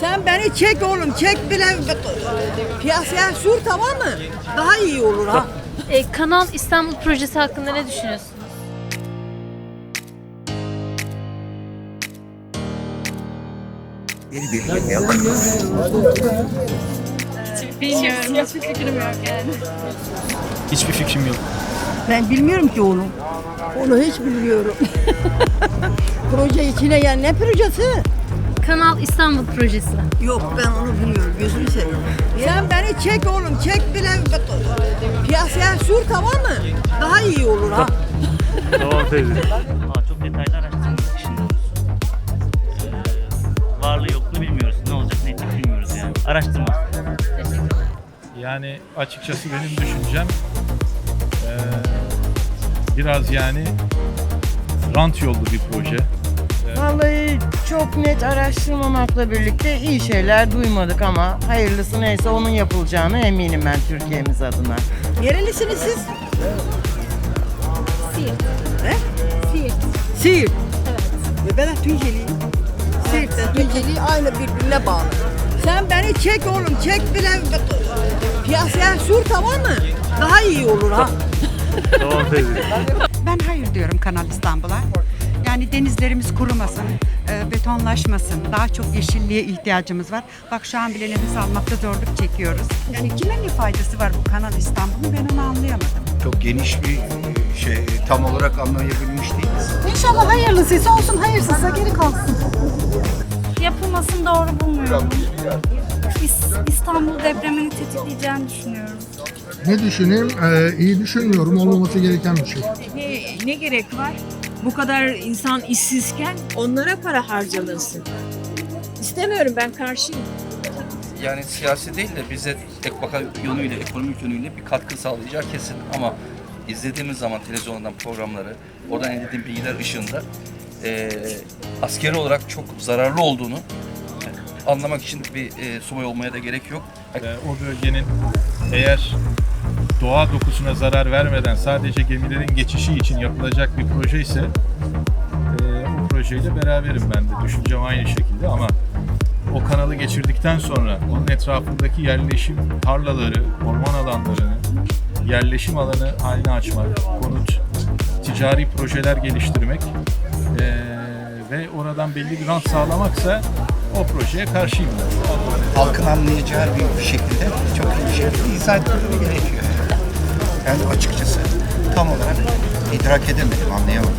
Sen beni çek oğlum çek bile piyasaya sür tamam mı? Daha iyi olur ha. E, Kanal İstanbul projesi hakkında ne düşünüyorsunuz? Bir bilgim yok. Bilmiyorum. Hiçbir fikrim yok yani. Hiçbir fikrim yok. Ben bilmiyorum ki oğlum. Onu hiç bilmiyorum. Proje içine yani ne projesi? Kanal İstanbul projesi. Yok ben onu bilmiyorum gözünü seveyim. Sen beni çek oğlum çek bile piyasaya sür tamam mı? Daha iyi olur ha. Tamam teyze. Aa, çok detaylı araştırma düşünüyoruz. Ee, varlığı yokluğu bilmiyoruz. Ne olacak ne edecek bilmiyoruz yani. Araştırma. Yani açıkçası benim düşüncem eee, biraz yani rant yollu bir proje. Vallahi çok net araştırmamakla birlikte iyi şeyler duymadık ama hayırlısı neyse onun yapılacağını eminim ben Türkiye'miz adına. Nerelisiniz siz? Siirt. He? Siirt. Siirt. Evet. Ben de Tunceliyim. Siirt'le Tunceli aynı birbirine bağlı. Sen beni çek oğlum çek bile piyasaya sür tamam mı? Daha iyi olur ha. Tamam teyze. Ben hayır diyorum Kanal İstanbul'a. Yani denizlerimiz kurumasın, e, betonlaşmasın. Daha çok yeşilliğe ihtiyacımız var. Bak şu an bile nefes almakta zorluk çekiyoruz. Yani kime ne faydası var bu Kanal İstanbul'un ben onu anlayamadım. Çok geniş bir şey tam olarak anlayabilmiş değiliz. İnşallah hayırlısıysa olsun, hayırsızsa geri kalsın. yapılmasını doğru bulmuyorum. İs- İstanbul depremini tetikleyeceğini düşünüyorum. Ne düşüneyim? Ee, iyi düşünmüyorum. Olmaması gereken bir şey. Ne, ne gerek var? Bu kadar insan işsizken onlara para harcanırsın. İstemiyorum ben karşıyım. yani siyasi değil de bize ek vaka yönüyle, ekonomik yönüyle bir katkı sağlayacağı kesin. Ama izlediğimiz zaman televizyondan programları, oradan elde bilgiler ışığında eee askeri olarak çok zararlı olduğunu anlamak için bir eee subay olmaya da gerek yok. Eee, o bölgenin eğer doğa dokusuna zarar vermeden sadece gemilerin geçişi için yapılacak bir proje ise eee, o projeyle beraberim ben de. Düşüncem aynı şekilde ama o kanalı geçirdikten sonra onun etrafındaki yerleşim tarlaları, orman alanlarını, yerleşim alanı haline açmak, konut, ticari projeler geliştirmek eee, ve oradan belli bir rant sağlamaksa o projeye karşıyım. Halkın anlayacağı bir şekilde çok iyi bir şekilde izah etmeleri gerekiyor. Yani açıkçası tam olarak idrak edemedim, anlayamadım.